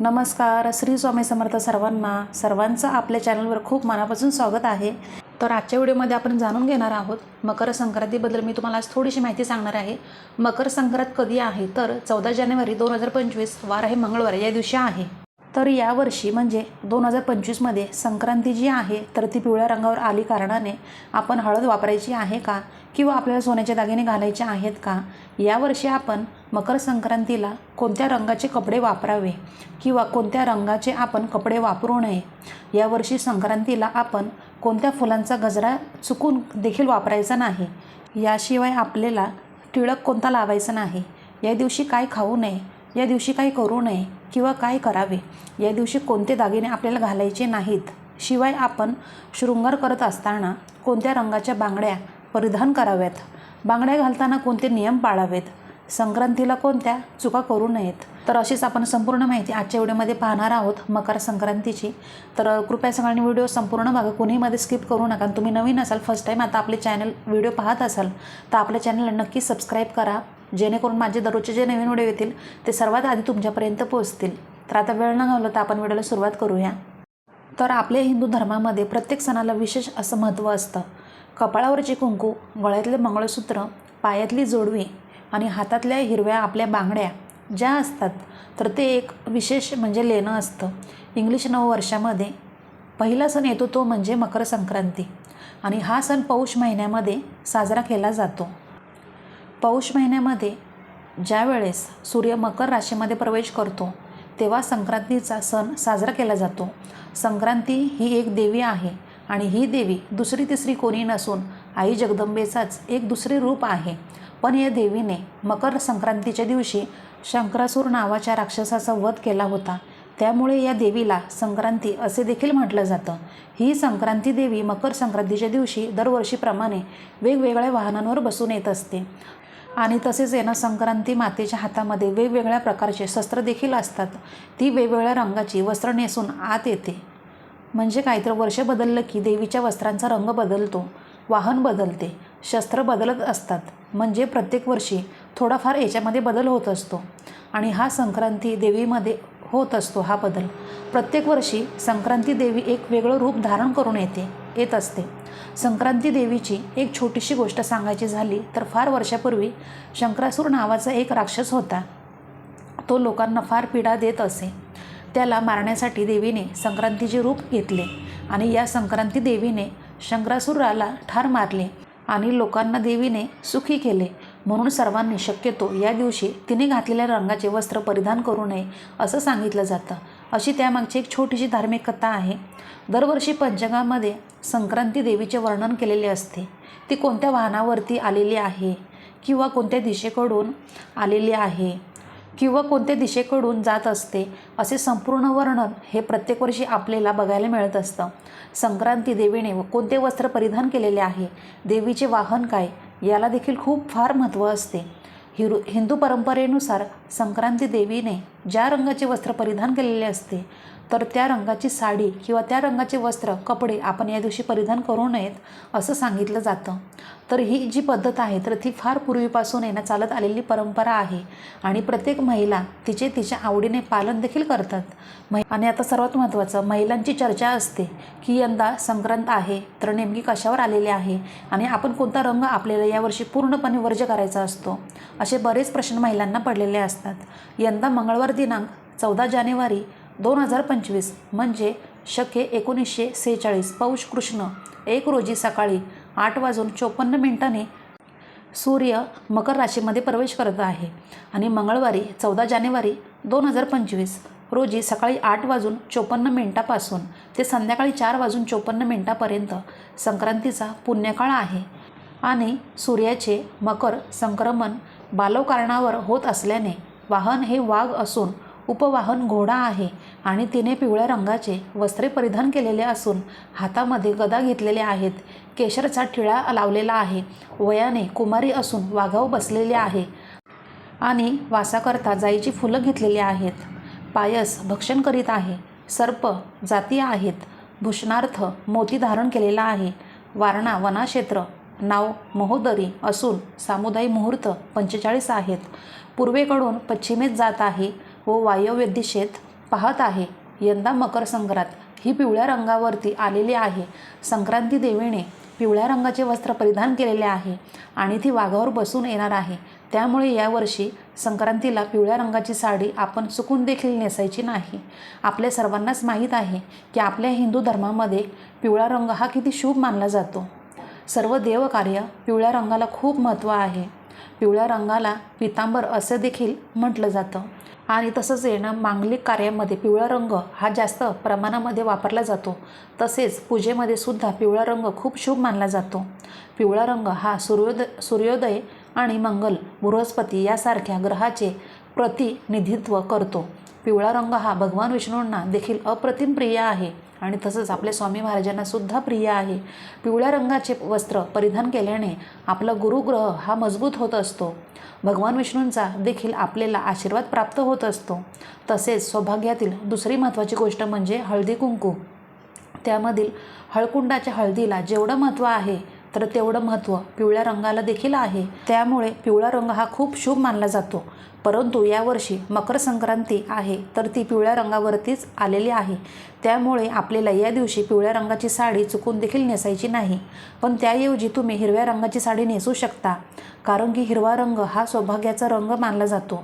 नमस्कार श्री स्वामी समर्थ सर्वांना. सर्वांचं आपल्या चॅनलवर खूप मनापासून स्वागत आहे. तर आजच्या व्हिडिओमध्ये आपण जाणून घेणार आहोत मकर संक्रांतीबद्दल. मी तुम्हाला आज थोडीशी माहिती सांगणार आहे. मकर संक्रांत कधी आहे? तर चौदा जानेवारी दोन हजार पंचवीस वार आहे मंगळवार. या दिवशी आहे. तर यावर्षी म्हणजे दोन हजार पंचवीसमध्ये संक्रांती जी आहे तर ती पिवळ्या रंगावर आली कारणाने आपण हळद वापरायची आहे का? किंवा आपल्याला सोन्याचे दागिने घालायचे आहेत का? यावर्षी आपण मकर संक्रांतीला कोणत्या रंगाचे कपडे वापरावे? किंवा कोणत्या रंगाचे आपण कपडे वापरू नये? यावर्षी संक्रांतीला आपण कोणत्या फुलांचा गजरा चुकून देखील वापरायचा नाही? याशिवाय आपल्याला टिळक कोणता लावायचा नाही? या दिवशी काय खाऊ नये? या दिवशी काही करू नये? किंवा काय करावे? या दिवशी कोणते दागिने आपल्याला घालायचे नाहीत? शिवाय आपण शृंगार करत असताना कोणत्या रंगाच्या बांगड्या परिधान कराव्यात? बांगड्या घालताना कोणते नियम पाळावेत? संक्रांतीला कोणत्या चुका करू नयेत? तर अशीच आपण संपूर्ण माहिती आजच्या व्हिडिओमध्ये पाहणार आहोत मकर संक्रांतीची. तर कृपया सगळ्यांनी व्हिडिओ संपूर्ण बघा कोणीमध्ये स्किप करू नका. आणि तुम्ही नवीन असाल फर्स्ट टाईम आता आपले चॅनल व्हिडिओ पाहत असाल तर आपल्या चॅनलला नक्की सबस्क्राईब करा. जेणेकरून माझे दररोजचे जे नवीन व्हिडिओ येतील ते सर्वात आधी तुमच्यापर्यंत पोहोचतील. तर आता वेळ न घालवता आपण व्हिडिओला सुरुवात करूया. तर आपल्या हिंदू धर्मामध्ये प्रत्येक सणाला विशेष असं महत्त्व असतं. कपाळावरचे कुंकू गळ्यातले मंगळसूत्र पायातली जोडवी आणि हातातल्या हिरव्या आपल्या बांगड्या ज्या असतात तर ते एक विशेष म्हणजे लेणं असतं. इंग्लिश नववर्षामध्ये पहिला सण येतो तो म्हणजे मकर संक्रांती आणि हा सण पौष महिन्यामध्ये साजरा केला जातो. पौष महिन्यामध्ये ज्या वेळेस सूर्य मकर राशीमध्ये प्रवेश करतो तेव्हा संक्रांतीचा सण साजरा केला जातो. संक्रांती ही एक देवी आहे आणि ही देवी दुसरी तिसरी कोणी नसून आई जगदंबेचाच एक दुसरे रूप आहे. पण या देवीने मकर संक्रांतीच्या दिवशी शंकरासूर नावाच्या राक्षसाचा वध केला होता. त्यामुळे या देवीला संक्रांती असे देखील म्हटलं जातं. ही संक्रांती देवी मकर संक्रांतीच्या दिवशी दरवर्षीप्रमाणे वेगवेगळ्या वाहनांवर बसून येत असते. आणि तसेच येणं संक्रांती मातेच्या हातामध्ये वेगवेगळ्या प्रकारचे शस्त्र देखील असतात. ती वेगवेगळ्या रंगाची वस्त्र नेसून आत येते. म्हणजे काय तर वर्ष बदललं की देवीच्या वस्त्रांचा रंग बदलतो वाहन बदलते शस्त्र बदलत असतात. म्हणजे प्रत्येक वर्षी थोडाफार याच्यामध्ये बदल होत असतो आणि हा संक्रांती देवीमध्ये होत असतो हा बदल. प्रत्येक वर्षी संक्रांती देवी एक वेगळं रूप धारण करून येते. येत असते. संक्रांती देवीची एक छोटीशी गोष्ट सांगायची झाली तर फार वर्षापूर्वी शंकरासूर नावाचा एक राक्षस होता. तो लोकांना फार पीडा देत असे. त्याला मारण्यासाठी देवीने संक्रांतीचे रूप घेतले आणि या संक्रांती देवीने शंकरासुराला ठार मारले आणि लोकांना देवीने सुखी केले. म्हणून सर्वांनी शक्यतो या दिवशी तिने घातलेल्या रंगाचे वस्त्र परिधान करू नये असं सांगितलं जातं. अशी त्यामागची एक छोटीशी धार्मिक कथा आहे. दरवर्षी पंचगामध्ये संक्रांती देवीचे वर्णन केलेले असते. ती कोणत्या वाहनावरती आलेली आहे किंवा कोणत्या दिशेकडून आलेली आहे किंवा कोणत्या दिशेकडून जात असते असे संपूर्ण वर्णन हे प्रत्येक वर्षी आपल्याला बघायला मिळत असतं. संक्रांती देवीने कोणते वस्त्र परिधान केलेले आहे? देवीचे वाहन काय? याला देखील खूप फार महत्त्व असते. हिरू हिंदू परंपरेनुसार संक्रांती देवीने ज्या रंगाचे वस्त्र परिधान केलेले असते तर त्या रंगाची साडी किंवा त्या रंगाचे वस्त्र कपडे आपण या दिवशी परिधान करू नयेत असं सांगितलं जातं. तर ही जी पद्धत आहे तर ती फार पूर्वीपासून येणं चालत आलेली परंपरा आहे आणि प्रत्येक महिला तिचे तिच्या आवडीने पालन देखील करतात. मै आणि आता सर्वात महत्त्वाचं महिलांची चर्चा असते की यंदा संक्रांत आहे तर नेमकी कशावर आलेली आहे आणि आपण कोणता रंग आपल्याला यावर्षी पूर्णपणे वर्ज करायचा असतो असे बरेच प्रश्न महिलांना पडलेले असतात. यंदा मंगळवार दिनांक चौदा जानेवारी दोन हजार पंचवीस म्हणजे शके एकोणीसशे सेहेचाळीस. पौष कृष्ण एक रोजी सकाळी आठ वाजून चोपन्न मिनिटांनी सूर्य मकर राशीमध्ये प्रवेश करत आहे आणि मंगळवारी चौदा जानेवारी दोन हजार पंचवीस रोजी सकाळी आठ वाजून चोपन्न मिनिटापासून ते संध्याकाळी चार वाजून चोपन्न मिनिटापर्यंत संक्रांतीचा पुण्यकाळ आहे आणि सूर्याचे मकर संक्रमण बालवकारणावर होत असल्याने वाहन हे वाघ असून उपवाहन घोडा आहे आणि तिने पिवळ्या रंगाचे वस्त्रे परिधान केलेले असून हातामध्ये गदा घेतलेले आहेत. केशरचा टिळा लावलेला आहे. वयाने कुमारी असून वाघाव बसलेले आहे आणि वासाकरता जाईची फुलं घेतलेली आहेत. पायस भक्षण करीत आहे. सर्प जाती आहेत. भूषणार्थ मोती धारण केलेला आहे. वारणा वनाक्षेत्र नाव महोदरी असून सामुदायिक मुहूर्त पंचेचाळीस आहेत. पूर्वेकडून पश्चिमेत जात आहे. व वायव्य दिशेत पाहत आहे. यंदा मकर संक्रांत ही पिवळ्या रंगावरती आलेली आहे. संक्रांती देवीने पिवळ्या रंगाचे वस्त्र परिधान केलेले आहे आणि ती वाघावर बसून येणार आहे. त्यामुळे यावर्षी संक्रांतीला पिवळ्या रंगाची साडी आपण चुकून देखील नेसायची नाही. आपल्या सर्वांनाच माहीत आहे की आपल्या हिंदू धर्मामध्ये पिवळा रंग हा किती शुभ मानला जातो. सर्व देवकार्य पिवळ्या रंगाला खूप महत्त्व आहे. पिवळ्या रंगाला पितांबर असं देखील म्हटलं जातं. आणि तसंच येणं मांगलिक कार्यामध्ये पिवळा रंग हा जास्त प्रमाणामध्ये वापरला जातो. तसेच पूजेमध्ये सुद्धा पिवळा रंग खूप शुभ मानला जातो. पिवळा रंग हा सूर्योदय सूर्योदय आणि मंगल बृहस्पती यासारख्या ग्रहाचे प्रतिनिधित्व करतो. पिवळा रंग हा भगवान विष्णूंना देखील अप्रतिम प्रिय आहे. आणि तसंच आपल्या स्वामी महाराजांना सुद्धा प्रिय आहे. पिवळ्या रंगाचे वस्त्र परिधान केल्याने आपला गुरुग्रह हा मजबूत होत असतो. भगवान विष्णूंचा देखील आपल्याला आशीर्वाद प्राप्त होत असतो. तसेच सौभाग्यातील दुसरी महत्त्वाची गोष्ट म्हणजे हळदी कुंकू. त्यामधील हळकुंडाच्या हळदीला जेवढं महत्त्व आहे तर तेवढं महत्त्व पिवळ्या रंगाला देखील आहे. त्यामुळे पिवळा रंग हा खूप शुभ मानला जातो. परंतु यावर्षी मकर संक्रांती आहे तर ती पिवळ्या रंगावरतीच आलेली आहे. त्यामुळे आपल्याला या दिवशी पिवळ्या रंगाची साडी चुकून देखील नेसायची नाही. पण त्याऐवजी तुम्ही हिरव्या रंगाची साडी नेसू शकता कारण की हिरवा रंग हा सौभाग्याचा रंग मानला जातो.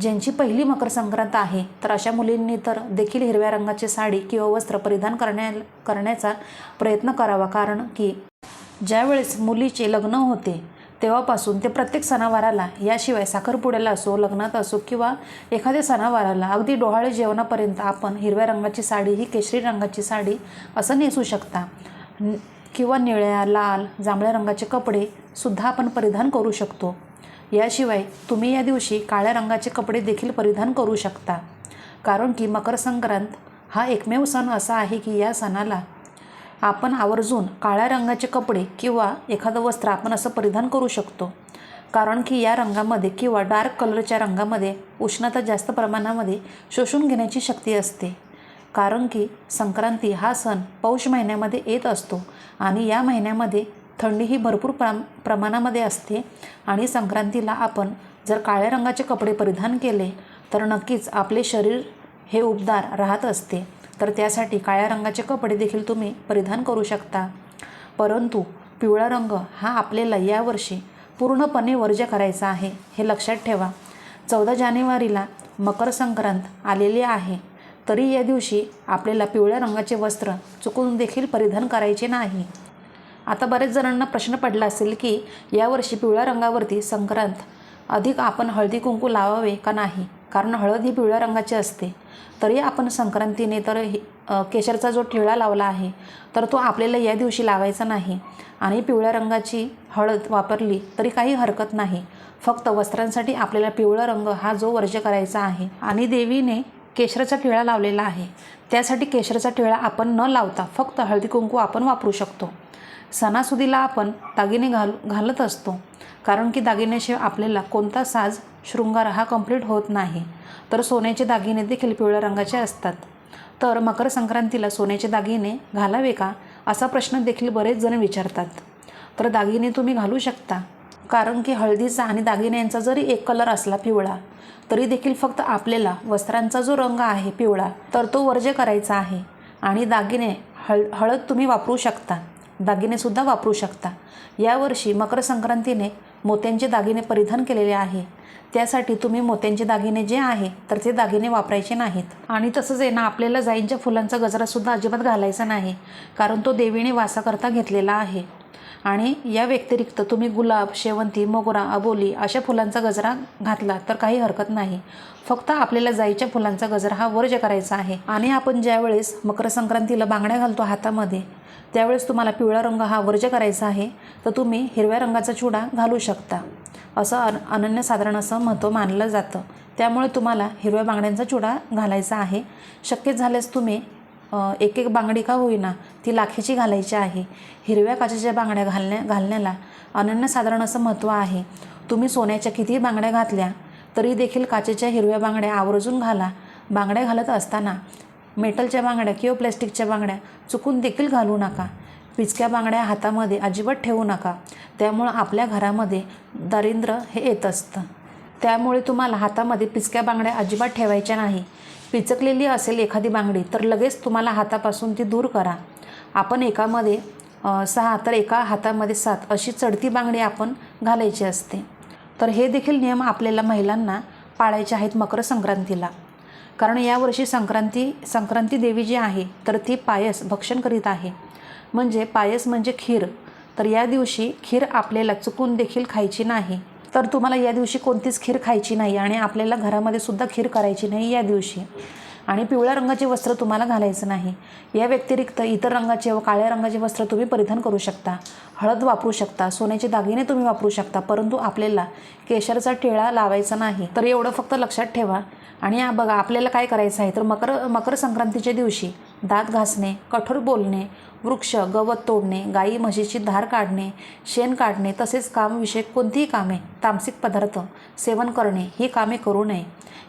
ज्यांची पहिली मकर संक्रांत आहे तर अशा मुलींनी तर देखील हिरव्या रंगाची साडी किंवा वस्त्र परिधान करण्या करण्याचा प्रयत्न करावा कारण की ज्यावेळेस मुलीचे लग्न होते तेव्हापासून ते प्रत्येक सणावाराला याशिवाय साखरपुड्याला असो लग्नात असो किंवा एखाद्या सणावाराला अगदी डोहाळे जेवणापर्यंत आपण हिरव्या रंगाची साडी ही केशरी रंगाची साडी असं नेसू शकता. किंवा निळ्या लाल जांभळ्या रंगाचे कपडे सुद्धा आपण परिधान करू शकतो. याशिवाय तुम्ही या दिवशी काळ्या रंगाचे कपडे देखील परिधान करू शकता. कारण की मकर संक्रांत हा एकमेव सण असा आहे की या सणाला आपण आवर्जून काळ्या रंगाचे कपडे किंवा एखादं वस्त्र आपण असं परिधान करू शकतो. कारण की या रंगामध्ये किंवा डार्क कलरच्या रंगामध्ये उष्णता जास्त प्रमाणामध्ये शोषून घेण्याची शक्ती असते. कारण की संक्रांती हा सण पौष महिन्यामध्ये येत असतो आणि या महिन्यामध्ये थंडी ही भरपूर प्रा प्रमाणामध्ये असते आणि संक्रांतीला आपण जर काळ्या रंगाचे कपडे परिधान केले तर नक्कीच आपले शरीर हे उबदार राहत असते. तर त्यासाठी काळ्या रंगाचे कपडे देखील तुम्ही परिधान करू शकता. परंतु पिवळा रंग हा आपल्याला यावर्षी पूर्णपणे वर्ज्य करायचा आहे हे लक्षात ठेवा. चौदा जानेवारीला मकर संक्रांत आलेली आहे तरी या दिवशी आपल्याला पिवळ्या रंगाचे वस्त्र चुकून देखील परिधान करायचे नाही. आता बरेच जणांना प्रश्न पडला असेल की यावर्षी पिवळ्या रंगावरती संक्रांत अधिक आपण हळदी कुंकू लावावे का नाही? कारण हळद ही पिवळ्या रंगाची असते. तरी आपण संक्रांतीने तर हे- केशरचा जो टिळा लावला आहे तर तो आपल्याला या दिवशी लावायचा नाही. आणि पिवळ्या रंगाची हळद वापरली तरी काही हरकत नाही. फक्त वस्त्रांसाठी आपल्याला पिवळा रंग हा जो वर्ज्य करायचा आहे. आणि देवीने केशराचा टिळा लावलेला आहे. त्यासाठी केशराचा टिळा आपण न लावता फक्त हळदी कुंकू आपण वापरू शकतो. सणासुदीला आपण दागिने घाल घालत असतो. कारण की दागिन्याशिवाय आपल्याला कोणता साज शृंगार हा कंप्लीट होत नाही. तर सोन्याचे दागिने देखील पिवळ्या रंगाचे असतात. तर मकर संक्रांतीला सोन्याचे दागिने घालावे का? असा प्रश्न देखील बरेच जण विचारतात. तर दागिने तुम्ही घालू शकता. कारण की हळदीचा आणि दागिन्यांचा जरी एक कलर असला पिवळा तरी देखील फक्त आपल्याला वस्त्रांचा जो रंग आहे पिवळा तर तो वर्ज्य करायचा आहे. आणि दागिने हळ हळद तुम्ही वापरू शकता. दागिनेसुद्धा वापरू शकता. यावर्षी मकर संक्रांतीने मोत्यांचे दागिने परिधान केलेले आहे. त्यासाठी तुम्ही मोत्यांचे दागिने जे आहे तर ते दागिने वापरायचे नाहीत. आणि तसंच आहे ना आपल्याला जाईंच्या फुलांचा गजरासुद्धा अजिबात घालायचा नाही कारण तो देवीने वासाकरता घेतलेला आहे. आणि या व्यतिरिक्त तुम्ही गुलाब शेवंती मोगरा अबोली अशा फुलांचा गजरा घातला तर काही हरकत नाही. फक्त आपल्याला जाईच्या फुलांचा गजरा हा वर्ज करायचा आहे. आणि आपण ज्यावेळेस मकर संक्रांतीला बांगड्या घालतो हातामध्ये त्यावेळेस तुम्हाला पिवळा रंग हा वर्ज करायचा आहे तर तुम्ही हिरव्या रंगाचा चुडा घालू शकता. असं अन अनन्यसाधारण असं महत्त्व मानलं जातं. त्यामुळे तुम्हाला हिरव्या बांगड्यांचा चुडा घालायचा आहे. शक्य झाल्यास तुम्ही एक एक बांगडी का होईना ती लाखेची घालायची आहे. हिरव्या काचेच्या बांगड्या घालण्या घालण्याला अनन्यसाधारण असं महत्त्व आहे. तुम्ही सोन्याच्या कितीही बांगड्या घातल्या तरी देखील काचेच्या हिरव्या बांगड्या आवर्जून घाला. बांगड्या घालत असताना मेटलच्या बांगड्या किंवा प्लॅस्टिकच्या बांगड्या चुकून देखील घालू नका. पिचक्या बांगड्या हातामध्ये अजिबात ठेवू नका. त्यामुळं आपल्या घरामध्ये दारिद्र्य हे येत असतं. त्यामुळे तुम्हाला हातामध्ये पिचक्या बांगड्या अजिबात ठेवायच्या नाही. पिचकलेली असेल एखादी बांगडी तर लगेच तुम्हाला हातापासून ती दूर करा. आपण एकामध्ये सहा तर एका हातामध्ये सात अशी चढती बांगडी आपण घालायची असते. तर हे देखील नियम आपल्याला महिलांना पाळायचे आहेत मकर संक्रांतीला. कारण यावर्षी संक्रांती संक्रांती देवी जी आहे तर ती पायस भक्षण करीत आहे. म्हणजे पायस म्हणजे खीर. तर या दिवशी खीर आपल्याला चुकून देखील खायची नाही. तर तुम्हाला या दिवशी कोणतीच खीर खायची नाही आणि आपल्याला घरामध्ये सुद्धा खीर करायची नाही या दिवशी. आणि पिवळ्या रंगाचे वस्त्र तुम्हाला घालायचं नाही. या व्यतिरिक्त इतर रंगाचे व काळ्या रंगाचे वस्त्र तुम्ही परिधान करू शकता. हळद वापरू शकता. सोन्याचे दागिने तुम्ही वापरू शकता. परंतु आपल्याला केशरचा टिळा लावायचा नाही. तर एवढं फक्त लक्षात ठेवा. आणि या बघा आपल्याला काय करायचं आहे? तर मकर मकर संक्रांतीच्या दिवशी दात घासणे कठोर बोलणे वृक्ष गवत तोडणे गाई म्हशीची धार काढणे शेण काढणे तसेच कामविषयक कोणतीही कामे तामसिक पदार्थ सेवन करणे ही कामे करू नये.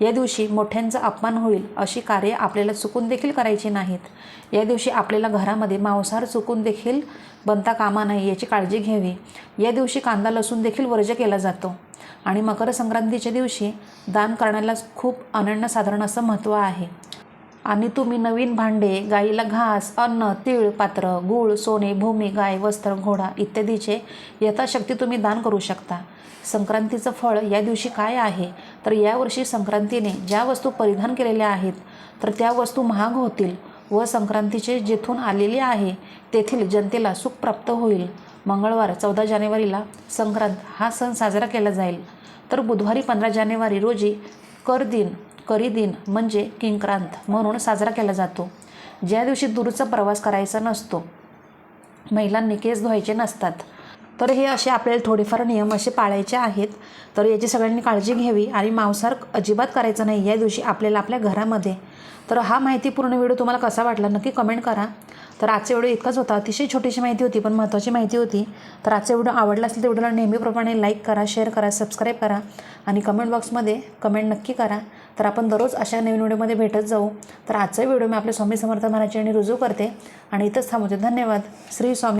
या दिवशी मोठ्यांचा अपमान होईल अशी कार्ये आपल्याला चुकून देखील करायची नाहीत. या दिवशी आपल्याला घरामध्ये मांसाहार चुकून देखील बनता कामा नाही याची काळजी घ्यावी. या दिवशी कांदा लसूण देखील वर्ज केला जातो. आणि मकर संक्रांतीच्या दिवशी दान करण्याला खूप अनन्यसाधारण असं महत्त्व आहे. आणि तुम्ही नवीन भांडे गाईला घास अन्न तीळ पात्र गूळ सोने भूमी गाय वस्त्र घोडा इत्यादीचे यथाशक्ती तुम्ही दान करू शकता. संक्रांतीचं फळ या दिवशी काय आहे? तर यावर्षी संक्रांतीने ज्या वस्तू परिधान केलेल्या आहेत तर त्या वस्तू महाग होतील व संक्रांतीचे जेथून आलेले आहे तेथील जनतेला सुख प्राप्त होईल. मंगळवार चौदा जानेवारीला संक्रांत हा सण साजरा केला जाईल. तर बुधवारी पंधरा जानेवारी रोजी कर दिन करी दिन म्हणजे किंक्रांत म्हणून साजरा केला जातो. ज्या दिवशी दूरचा प्रवास करायचा नसतो महिलांनी केस धुवायचे नसतात. तर हे असे आपल्याला थोडेफार नियम असे पाळायचे आहेत. तर याची सगळ्यांनी काळजी घ्यावी आणि मांसाहार अजिबात करायचा नाही या दिवशी आपल्याला आपल्या घरामध्ये. तर हा माहितीपूर्ण व्हिडिओ तुम्हाला कसा वाटला नक्की कमेंट करा. तर आजचा व्हिडिओ इतकाच होता. अतिशय छोटीशी माहिती होती पण महत्त्वाची माहिती होती. तर आजचा व्हिडिओ आवडला असेल तर व्हिडिओला नेहमीप्रमाणे लाईक करा शेअर करा सबस्क्राईब करा आणि कमेंट बॉक्समध्ये कमेंट नक्की करा. तर आपण दररोज अशा नवीन व्हिडिओमध्ये भेटत जाऊ. तर आजचा व्हिडिओ मी आपल्या स्वामी समर्थ महाराजांनी रुजू करते. आणि इथंच थांबवते. धन्यवाद. श्री स्वामी